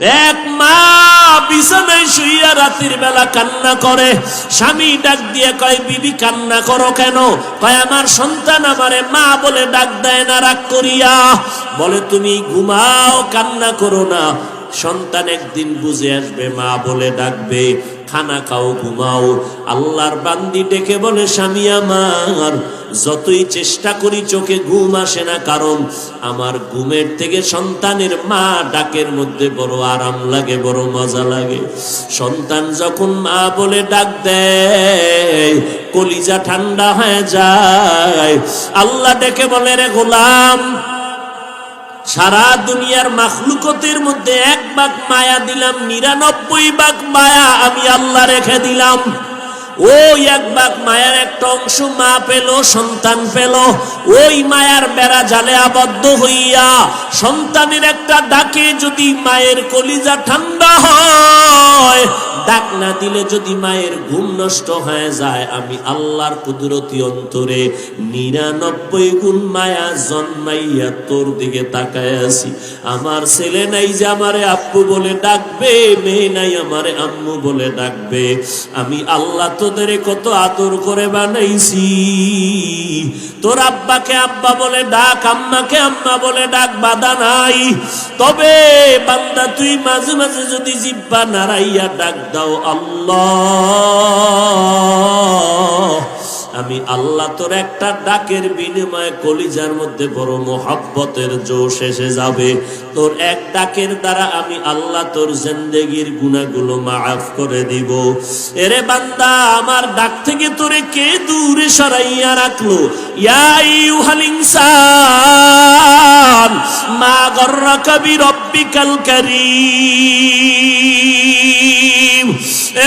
এক মা বিছানায় শুইয়া রাতের বেলা কান্না করে। স্বামী ডাক দিয়ে কয়, বিবি, কান্না করো কেন? কয়, আমার সন্তান আমারে মা বলে ডাক দেয় না, রাগ করিয়া। বলে, তুমি ঘুমাও, কান্না করো না। সন্তান একদিন বুঝে আসবে, মা বলে ডাকবে। খানা খাও ঘুমাও। আল্লাহর বান্দি ডেকে বলে, স্বামী আমার, যতই চেষ্টা করি চোখে ঘুম আসে না কারণ আমার ঘুমের থেকে সন্তানের মা ডাকের মধ্যে বড় আরাম লাগে, বড় মজা লাগে। সন্তান যখন মা বলে ডাক দেয়, কলিজা ঠান্ডা হয়ে যায়। আল্লাহ ডেকে বলে, রে গোলাম সারা দুনিয়ার মাখলুকতের মধ্যে এক ভাগ মায়া দিলাম, নিরানব্বই ভাগ মায়া আমি আল্লাহ রেখে দিলাম। ওই এক ভাগ মায়ার একটা অংশ মা পেল, সন্তান পেল। ওই মায়ার বেড়া জালে আবদ্ধ হইয়া সন্তানের একটা ডাকে যদি মায়ের কলিজা ঠান্ডা হয়, ডাক না দিলে যদি মায়ের ঘুম নষ্ট হয়ে যায়, আমি আল্লাহর কুদরতি অন্তরে নিরানব্বই গুণ মায়া জন্মাইয়া তোর দিকে তাকায় আছি। আমার ছেলে নাই যে আমারে আব্বু বলে ডাকবে, মেয়ে নাই আমারে আম্মু বলে ডাকবে। আমি আল্লাহ তোদের কত আদর করে বানাইছি। তোর আব্বাকে আব্বা বলে ডাক, আম্মাকে আম্মা বলে ডাক, বাধা নাই। তবে বান্দা, তুই মাঝে মাঝে যদি জিব্বা নাড়াইয়া ডাক দাও, আল্লাহ। আমি আল্লাহ তোর একটা ডাকের বিনিময়ে কলিজার মধ্যে বড় মোহাব্বতের জোশ এসে যাবে। তোর এক ডাকের দ্বারা আমি আল্লাহ তোর জিন্দেগির গুণাগুলো মাফ করে দিব। এরে বান্দা, আমার ডাক থেকে তোরে কে দূরে সরাইয়া রাখল? ইয়াই ইনসান, মা গর্রাকা বিরব্বিকাল কারীম।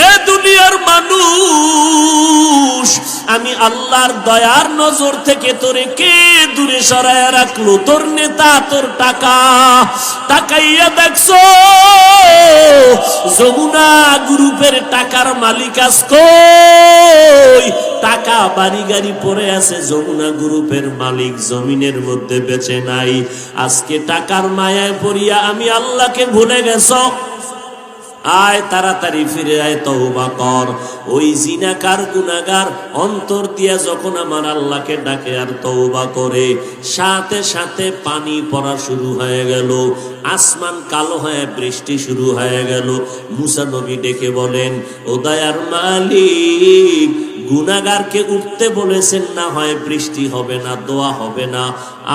এ দুনিয়ার মানুষ আমি আল্লাহর দয়ার নজর থেকে তোরে কে দূরে সরায় রাখল? তোর নেতা, তোর টাকা। টাকাইয়া দেখছ, যমুনা গ্রুপের টাকার মালিক আজ কই? টাকা বাড়ি গাড়ি পড়ে আছে, যমুনা গ্রুপের মালিক জমিনের মধ্যে বেঁচে নাই। আজকে টাকার মায়ায় পড়িয়া আমি আল্লাহকে ভুলে গেছ। আয় তাড়াতাড়ি ফিরে আয় তহবা কর। ওই জিনাকার গুনাগার অন্তর দিয়া যখন আমার আল্লাহকে ডাকে আর তহবা করে, সাথে সাথে পানি পড়া শুরু হয়ে গেল, আসমান কালো হয়ে বৃষ্টি শুরু হয়ে গেল। মুসা নবী ডেকে বলেন, ও দয়ার মালিক গুনাগারকে উঠতে বলেছেন, না হয় বৃষ্টি হবে না, দোয়া হবে না।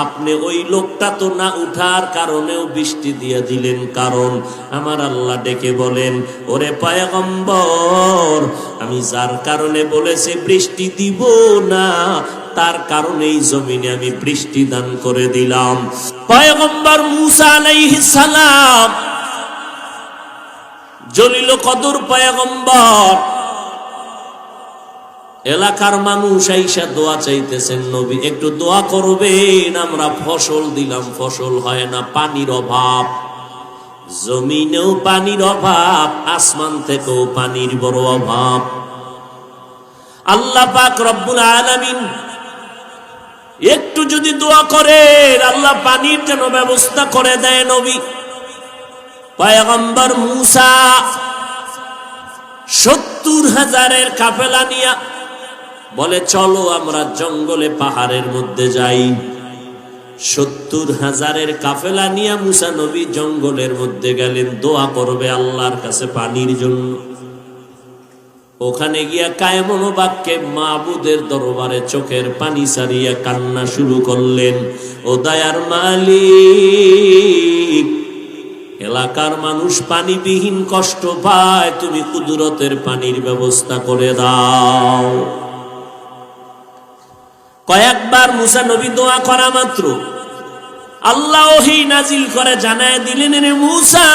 আপনি ওই লোকটা তো না উঠার কারণেও বৃষ্টি দিয়ে দিলেন কারণ। আমার আল্লাহ ডেকে বলেন, ওরে পায়গম্বর, আমি যার কারণে বলেছি বৃষ্টি দিব না, তার কারণেই জমিনে আমি বৃষ্টি দান করে দিলাম। পয়গম্বর মুসা আলাইহিস সালাম, জলিল কদর পয়গম্বর এলাকার মানুষ আইসা দোয়া চাইতেছেন, নবী, একটু দোয়া করবেন, আমরা ফসল দিলাম, ফসল হয় না, পানির অভাব। জমিনেও পানির অভাব, আসমান থেকেও পানির বড় অভাব। আল্লাহ পাক রব্বুল আলামিন একটু যদি দোয়া করেন, আল্লাহ পানির যেন ব্যবস্থা করে দেয়, নবী। পয়গম্বর মুসা সত্তর হাজারের কাফেলা নিয়া বলে, চলো আমরা জঙ্গলে পাহাড়ের মধ্যে যাই। সত্তর হাজারের কাফেলা নিয়ে মুসা নবী জঙ্গলের মধ্যে গেলেন, দোয়া করবে আল্লাহর কাছে পানির জন্য। ওখানে গিয়া কায়মন বাক্যে মাবুদের দরবারে চোখের পানি সারিয়া কান্না শুরু করলেন, ও দায়ার মালিক, এলাকার মানুষ পানিবিহীন কষ্ট পায়, তুমি কুদরতের পানির ব্যবস্থা করে দাও। কয়েকবার মুসা নবী দোয়া করা মাত্র। আল্লাহ ওহি নাজিল করে জানায় দিলেন রে মুসা,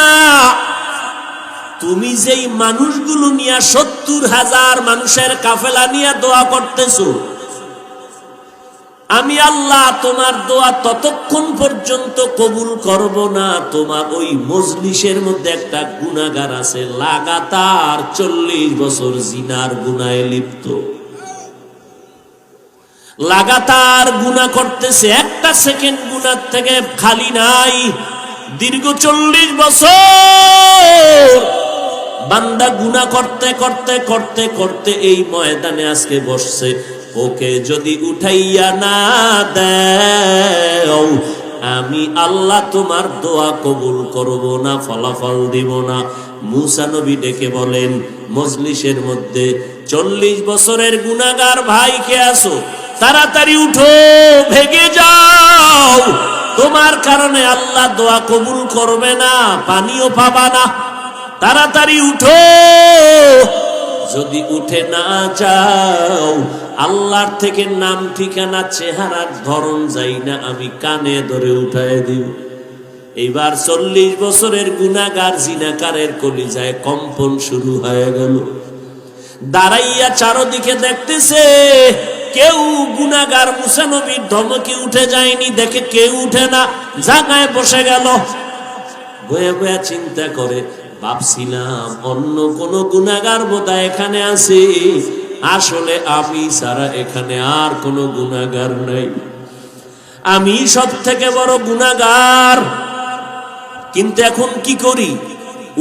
তুমি যেই মানুষগুলো নিয়ে সত্তর হাজার মানুষের কাফেলা নিয়ে দোয়া করতেছো, আমি আল্লাহ তোমার দোয়া ততক্ষণ পর্যন্ত কবুল করব না। তোমার ওই মজলিসের মধ্যে একটা গুণাগার আছে, লাগাতার চল্লিশ বছর জিনার গুনায় লিপ্ত। লাগাতার গুণা করতেছে, একটা সেকেন্ড গুণার থেকে খালি নাই। দীর্ঘ চল্লিশ বছর বান্দা গুনা করতে করতে করতে করতে এই ময়দানে আজকে বসছে। ওকে যদি উঠাইয়া না দেও, আমি আল্লাহ তোমার দোয়া কবুল করব না, ফলাফল দিব না। মুসা নবী ডেকে বলেন, মজলিসের মধ্যে চল্লিশ বছরের গুনাগার ভাইকে আসো তাড়াতাড়ি উঠো, ভেগে যাও। তোমার কারণে আল্লাহ দোয়া কবুল করবে না, পানিও পাবা না। তাড়াতাড়ি উঠো। যদি উঠে না যাও, আল্লাহর থেকে নাম ঠিকানা, চেহারার ধরন যাই না, আমি কানে ধরে উঠায় দিব। এইবার চল্লিশ বছরের গুনাগার জিনাকারের কলিজায় কম্পন শুরু হয়ে গেল। দাঁড়াইয়া চারদিকে দেখতেছে কেউ গুনাগার মুসানবীর ধমকে উঠে যায়নি, দেখে কেউ উঠে না জাগায় বসে গেল। বয়ে বয়ে চিন্তা করে, ভাবছিলাম অন্য কোন গুনাগার বোধা এখানে আছে। আসলে আমি ছাড়া এখানে আর কোনো গুনাগার নাই। আমি সব থেকে বড় গুনাগার কিন্তু এখন কি করি?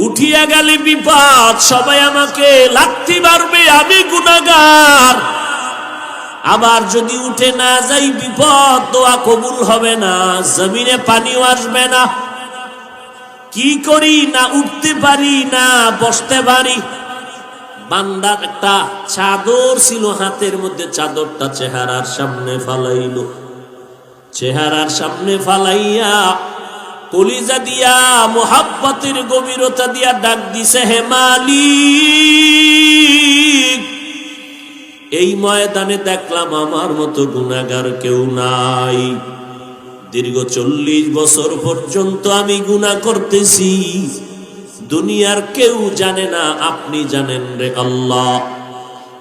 উঠিয়া গেলে বিপদ, সবাই আমাকে লাথি মারবে আমি গুনাগার আবার যদি উঠে না যাই বিপদ, দোয়া কবুল হবে না, জমিনে পানিও আসবে না। কি করি না উঠতে পারি, না বসতে পারি? বান্দার একটা চাদর ছিল হাতের মধ্যে, চাদরটা চেহারার সামনে ফালাইল। চেহারার সামনে ফালাইয়া কলিজা দিয়া, মোহাব্বতের গভীরতা দিয়া ডাক দিছে, হে মালিক! এই ময়দানে দেখলাম আমার মতো গুনাগার কেউ নাই। দীর্ঘ চল্লিশ বছর পর্যন্ত আমি গুণা করতেছি। দুনিয়ার কেউ জানে না, আপনি জানেন রে আল্লাহ।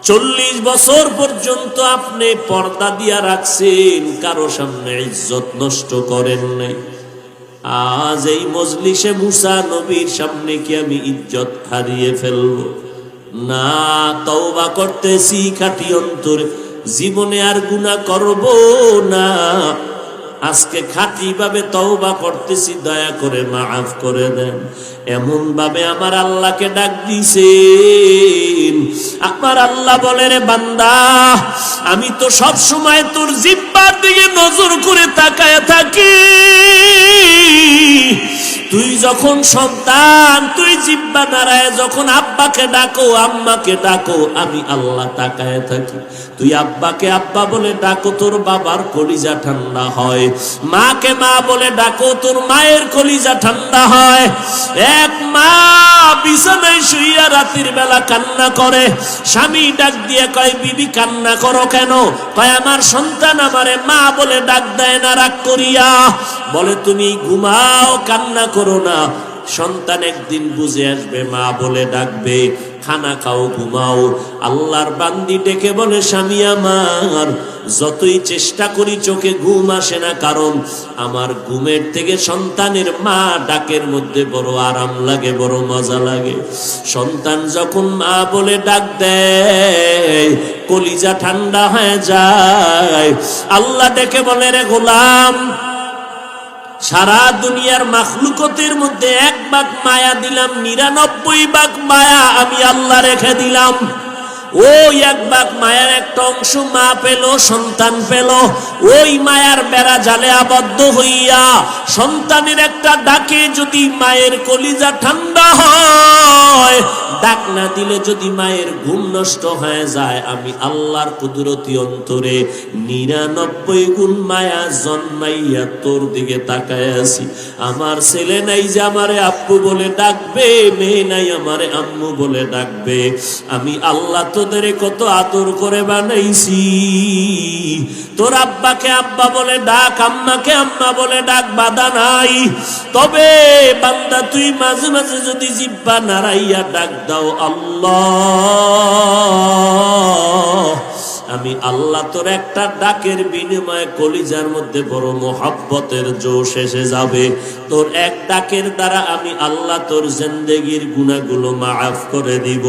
চল্লিশ বছর পর্যন্ত আপনি পর্দা দিয়া রাখছেন, কারও সামনে ইজ্জত নষ্ট করেন নাই। আজ এই মজলিসে মুসা নবীর সামনে কি আমি ইজ্জত হারিয়ে ফেলব? না, তওবা করতেছি খাটি অন্তরে। জীবনে আর গুণা করব না। আজকে খাঁটি ভাবে তওবা করতেছি, দয়া করে মাফ করে দেন। এমন ভাবে আমার আল্লাহকে ডাক দিছেন। আমার আল্লাহ বলে, রে বান্দা, আমি তো সব সময় তোর জিব্বার দিকে নজর করে তাকায় থাকি। যখন সন্তান, তুই জিব্বা দাঁড়ায় যখন আব্বাকে ডাকো, আম্মাকে ডাকো, আমি আল্লাহ তাকায় থাকি। তুই আব্বাকে আব্বা বলে ডাকো, তোর বাবার কলিজা ঠান্ডা হয়। মাকে মা বলে ডাকো, তোর মায়ের কলিজা ঠান্ডা হয়। এক মা বিছানায় শুইয়া রাতের বেলা কান্না করে। স্বামী ডাক দিয়ে কয়, বিবি, কান্না করো কেন? কয়, আমার সন্তান আমারে মা বলে ডাক দেয় না, রাগ করিয়া। বলে, তুমি ঘুমাও, কান্না করো না। সন্তান একদিন বুঝে আসবে, মা বলে ডাকবে, খানা খাও, ঘুমাও। আল্লাহর বান্দি ডেকে বলে, স্বামী আমার, যতই চেষ্টা করি চোখে ঘুম আসে না কারণ আমার ঘুমের থেকে সন্তানের মা ডাকের মধ্যে বড় আরাম লাগে, বড় মজা লাগে। সন্তান যখন মা বলে ডাক দেয়, কলিজা ঠান্ডা হয়ে যায়। আল্লাহ ডেকে বলে, রে গোলাম সারা দুনিয়ার মাখলুকতের মধ্যে এক ভাগ মায়া দিলাম, নিরানব্বই ভাগ মায়া আমি আল্লাহ রেখে দিলাম। ও এক ভাগ মায়ার একটা অংশ মা পেল, সন্তান পেল ওই মায়ার বেড়া জালে আবদ্ধ হইয়া সন্তানের একটা ডাকে যদি মায়ের কলিজা ঠান্ডা হয়, ডাক না দিলে যদি মায়ের ঘুম নষ্ট হয়ে যায়, আমি আল্লাহর কুদরতি অন্তরে নিরানব্বই গুণ মায়া জন্মাইয়া তোর দিকে তাকায় আছি। আমার ছেলে নাই যে আমারে আব্বু বলে ডাকবে, মেয়ে নাই আমারে আম্মু বলে ডাকবে। আমি আল্লাহ তোদের কত আদর করে বানাইছি। তোর আব্বাকে আব্বা বলে ডাক, আম্মাকে আম্মা বলে ডাক, বাধা নাই। তবে বান্দা, তুই মাঝে মাঝে যদি জিব্বা নাড়াইয়া ডাক দাও, আল্লাহ। আমি আল্লাহ তোর একটা ডাকের বিনিময়ে কলিজার মধ্যে বড় মোহাব্বতের জোশ এসে যাবে। তোর এক ডাকের দ্বারা আমি আল্লাহ তোর জিন্দেগির গুণাগুলো মাফ করে দিব।